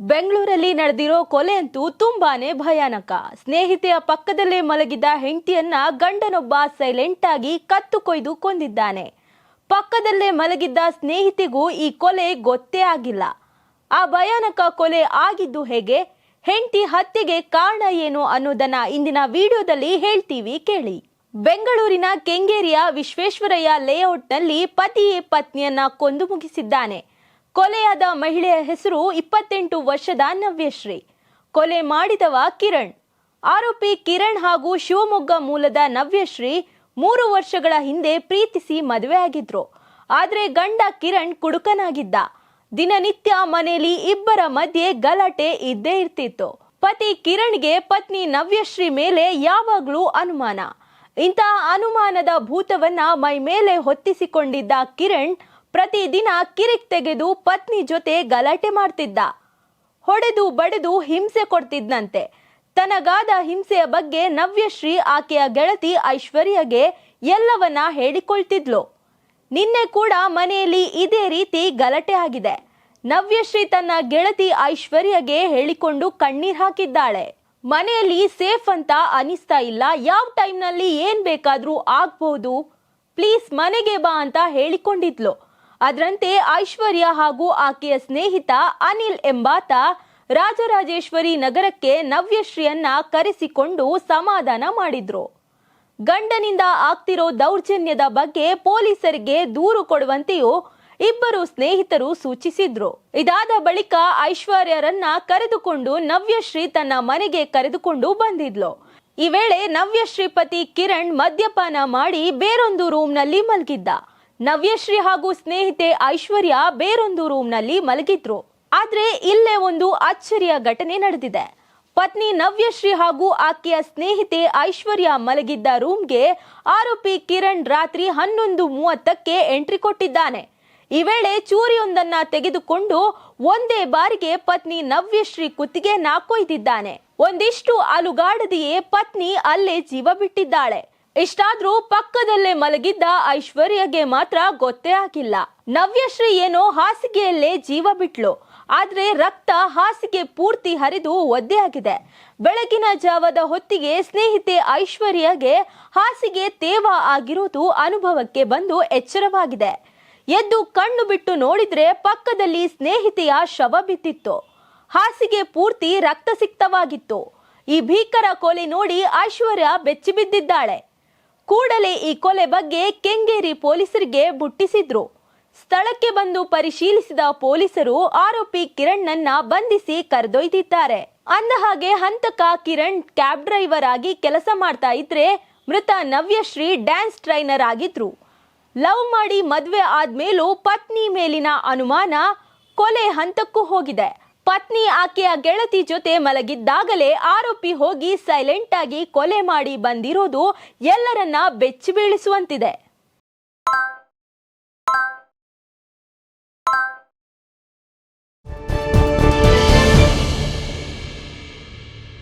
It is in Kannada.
ಬೆಂಗಳೂರಲ್ಲಿ ನಡೆದಿರೋ ಕೊಲೆ ಅಂತೂ ತುಂಬಾನೇ ಭಯಾನಕ. ಸ್ನೇಹಿತೆಯ ಪಕ್ಕದಲ್ಲೇ ಮಲಗಿದ್ದ ಹೆಂಡತಿಯನ್ನ ಗಂಡನೊಬ್ಬ ಸೈಲೆಂಟ್ ಆಗಿ ಕತ್ತು ಕೊಯ್ದು ಕೊಂದಿದ್ದಾನೆ. ಪಕ್ಕದಲ್ಲೇ ಮಲಗಿದ್ದ ಸ್ನೇಹಿತೆಗೂ ಈ ಕೊಲೆ ಗೊತ್ತೇ ಆಗಿಲ್ಲ. ಆ ಭಯಾನಕ ಕೊಲೆ ಆಗಿದ್ದು ಹೇಗೆ? ಹೆಂಡತಿ ಹತ್ಯೆಗೆ ಕಾರಣ ಏನು ಅನ್ನೋದನ್ನ ಇಂದಿನ ವಿಡಿಯೋದಲ್ಲಿ ಹೇಳ್ತೀವಿ ಕೇಳಿ. ಬೆಂಗಳೂರಿನ ಕೆಂಗೇರಿಯ ವಿಶ್ವೇಶ್ವರಯ್ಯ ಲೇಔಟ್ನಲ್ಲಿ ಪತಿಯೇ ಪತ್ನಿಯನ್ನ ಕೊಂದು ಮುಗಿಸಿದ್ದಾನೆ. ಕೊಲೆಯಾದ ಮಹಿಳೆಯ ಹೆಸರು ಇಪ್ಪತ್ತೆಂಟು ವರ್ಷದ ನವ್ಯಶ್ರೀ. ಕೊಲೆ ಮಾಡಿದವ ಕಿರಣ್. ಆರೋಪಿ ಕಿರಣ್ ಹಾಗೂ ಶಿವಮೊಗ್ಗ ಮೂಲದ ನವ್ಯಶ್ರೀ ಮೂರು ವರ್ಷಗಳ ಹಿಂದೆ ಪ್ರೀತಿಸಿ ಮದುವೆ ಆಗಿದ್ರು. ಆದರೆ ಗಂಡ ಕಿರಣ್ ಕುಡುಕನಾಗಿದ್ದ. ದಿನನಿತ್ಯ ಮನೆಯಲ್ಲಿ ಇಬ್ಬರ ಮಧ್ಯೆ ಗಲಾಟೆ ಇದ್ದೇ ಇರ್ತಿತ್ತು. ಪತಿ ಕಿರಣ್ಗೆ ಪತ್ನಿ ನವ್ಯಶ್ರೀ ಮೇಲೆ ಯಾವಾಗಲೂ ಅನುಮಾನ. ಇಂತಹ ಅನುಮಾನದ ಭೂತವನ್ನ ಮೈ ಮೇಲೆ ಹೊತ್ತಿಸಿಕೊಂಡಿದ್ದ ಕಿರಣ್ ಪ್ರತಿದಿನ ಕಿರಿಕ್ ತೆಗೆದು ಪತ್ನಿ ಜೊತೆ ಗಲಾಟೆ ಮಾಡ್ತಿದ್ದ. ಹೊಡೆದು ಬಡೆದು ಹಿಂಸೆ ಕೊಡ್ತಿದ್ನಂತೆ. ತನಗಾದ ಹಿಂಸೆಯ ಬಗ್ಗೆ ನವ್ಯಶ್ರೀ ಆಕೆಯ ಗೆಳತಿ ಐಶ್ವರ್ಯಗೆ ಎಲ್ಲವನ್ನ ಹೇಳಿಕೊಳ್ತಿದ್ಲು. ನಿನ್ನೆ ಕೂಡ ಮನೆಯಲ್ಲಿ ಇದೇ ರೀತಿ ಗಲಾಟೆ ಆಗಿದೆ. ನವ್ಯಶ್ರೀ ತನ್ನ ಗೆಳತಿ ಐಶ್ವರ್ಯಗೆ ಹೇಳಿಕೊಂಡು ಕಣ್ಣೀರ್ ಹಾಕಿದ್ದಾಳೆ. ಮನೆಯಲ್ಲಿ ಸೇಫ್ ಅಂತ ಅನಿಸ್ತಾ ಇಲ್ಲ. ಯಾವ ಟೈಮ್ನಲ್ಲಿ ಏನ್ ಬೇಕಾದ್ರೂ ಆಗ್ಬಹುದು ಪ್ಲೀಸ್ ಮನೆಗೆ ಬಾ ಅಂತ ಹೇಳಿಕೊಂಡಿದ್ಲು. ಅದರಂತೆ ಐಶ್ವರ್ಯ ಹಾಗೂ ಆಕೆಯ ಸ್ನೇಹಿತ ಅನಿಲ್ ಎಂಬಾತ ರಾಜರಾಜೇಶ್ವರಿ ನಗರಕ್ಕೆ ನವ್ಯಶ್ರೀಯನ್ನ ಕರೆಸಿಕೊಂಡು ಸಮಾಧಾನ ಮಾಡಿದ್ರು. ಗಂಡನಿಂದ ಆಗ್ತಿರೋ ದೌರ್ಜನ್ಯದ ಬಗ್ಗೆ ಪೊಲೀಸರಿಗೆ ದೂರು ಕೊಡುವಂತೆಯೂ ಇಬ್ಬರು ಸ್ನೇಹಿತರು ಸೂಚಿಸಿದ್ರು. ಇದಾದ ಬಳಿಕ ಐಶ್ವರ್ಯರನ್ನ ಕರೆದುಕೊಂಡು ನವ್ಯಶ್ರೀ ತನ್ನ ಮನೆಗೆ ಕರೆದುಕೊಂಡು ಬಂದಿದ್ಲು. ಈ ವೇಳೆ ನವ್ಯಶ್ರೀ ಪತಿ ಕಿರಣ್ ಮದ್ಯಪಾನ ಮಾಡಿ ಬೇರೊಂದು ರೂಮ್ನಲ್ಲಿ ಮಲಗಿದ್ದ. ನವ್ಯಶ್ರೀ ಹಾಗೂ ಸ್ನೇಹಿತೆ ಐಶ್ವರ್ಯ ಬೇರೊಂದು ರೂಮ್ನಲ್ಲಿ ಮಲಗಿದ್ರು. ಆದ್ರೆ ಇಲ್ಲೇ ಒಂದು ಅಚ್ಚರಿಯ ಘಟನೆ ನಡೆದಿದೆ. ಪತ್ನಿ ನವ್ಯಶ್ರೀ ಹಾಗೂ ಆಕೆಯ ಸ್ನೇಹಿತೆ ಐಶ್ವರ್ಯ ಮಲಗಿದ್ದ ರೂಮ್ಗೆ ಆರೋಪಿ ಕಿರಣ್ ರಾತ್ರಿ ಹನ್ನೊಂದು ಮೂವತ್ತಕ್ಕೆ ಎಂಟ್ರಿ ಕೊಟ್ಟಿದ್ದಾನೆ. ಈ ವೇಳೆ ಚೂರಿಯೊಂದನ್ನ ತೆಗೆದುಕೊಂಡು ಒಂದೇ ಬಾರಿಗೆ ಪತ್ನಿ ನವ್ಯಶ್ರೀ ಕುತ್ತಿಗೆ ನಾಕೊಯ್ದಿದ್ದಾನೆ ಒಂದಿಷ್ಟು ಅಲುಗಾಡದೆಯೇ ಪತ್ನಿ ಅಲ್ಲೇ ಜೀವ ಬಿಟ್ಟಿದ್ದಾಳೆ. ಇಷ್ಟಾದ್ರೂ ಪಕ್ಕದಲ್ಲೇ ಮಲಗಿದ್ದ ಐಶ್ವರ್ಯಗೆ ಮಾತ್ರ ಗೊತ್ತೇ ಆಗಿಲ್ಲ. ನವ್ಯಶ್ರೀ ಏನೋ ಹಾಸಿಗೆಯಲ್ಲೇ ಜೀವ ಬಿಟ್ಲು. ಆದ್ರೆ ರಕ್ತ ಹಾಸಿಗೆ ಪೂರ್ತಿ ಹರಿದು ಒದ್ದೆಯಾಗಿದೆ ಬೆಳಗಿನ ಜಾವದ ಹೊತ್ತಿಗೆ ಸ್ನೇಹಿತೆ ಐಶ್ವರ್ಯಗೆ ಹಾಸಿಗೆ ತೇವ ಆಗಿರುವುದು ಅನುಭವಕ್ಕೆ ಬಂದು ಎಚ್ಚರವಾಗಿದೆ. ಎದ್ದು ಕಣ್ಣು ಬಿಟ್ಟು ನೋಡಿದ್ರೆ ಪಕ್ಕದಲ್ಲಿ ಸ್ನೇಹಿತೆಯ ಶವ ಬಿದ್ದಿತ್ತು. ಹಾಸಿಗೆ ಪೂರ್ತಿ ರಕ್ತಸಿಕ್ತವಾಗಿತ್ತು ಈ ಭೀಕರ ಕೊಲೆ ನೋಡಿ ಐಶ್ವರ್ಯ ಬೆಚ್ಚಿ ಬಿದ್ದಿದ್ದಾಳೆ ಕೂಡಲೇ ಈ ಕೊಲೆ ಬಗ್ಗೆ ಕೆಂಗೇರಿ ಪೊಲೀಸರಿಗೆ ಮುಟ್ಟಿಸಿದ್ರು ಸ್ಥಳಕ್ಕೆ ಬಂದು ಪರಿಶೀಲಿಸಿದ ಪೊಲೀಸರು ಆರೋಪಿ ಕಿರಣ್ನನ್ನ ಬಂಧಿಸಿ ಕರೆದೊಯ್ದಿದ್ದಾರೆ. ಅಂದ ಹಾಗೆ ಹಂತಕ ಕಿರಣ್ ಕ್ಯಾಬ್ ಡ್ರೈವರ್ ಆಗಿ ಕೆಲಸ ಮಾಡ್ತಾ ಇದ್ರೆ ಮೃತ ನವ್ಯಶ್ರೀ ಡ್ಯಾನ್ಸ್ ಟ್ರೈನರ್ ಆಗಿದ್ರು. ಲವ್ ಮಾಡಿ ಮದುವೆ ಆದ್ಮೇಲೂ ಪತ್ನಿ ಮೇಲಿನ ಅನುಮಾನ ಕೊಲೆ ಹಂತಕ್ಕೂ ಹೋಗಿದೆ. ಪತ್ನಿ ಆಕೆಯ ಗೆಳತಿ ಜೊತೆ ಮಲಗಿದ್ದಾಗಲೇ ಆರೋಪಿ ಹೋಗಿ ಸೈಲೆಂಟ್ ಆಗಿ ಕೊಲೆ ಮಾಡಿ ಬಂದಿರೋದು ಎಲ್ಲರನ್ನ ಬೆಚ್ಚಿ ಬೀಳಿಸುವಂತಿದೆ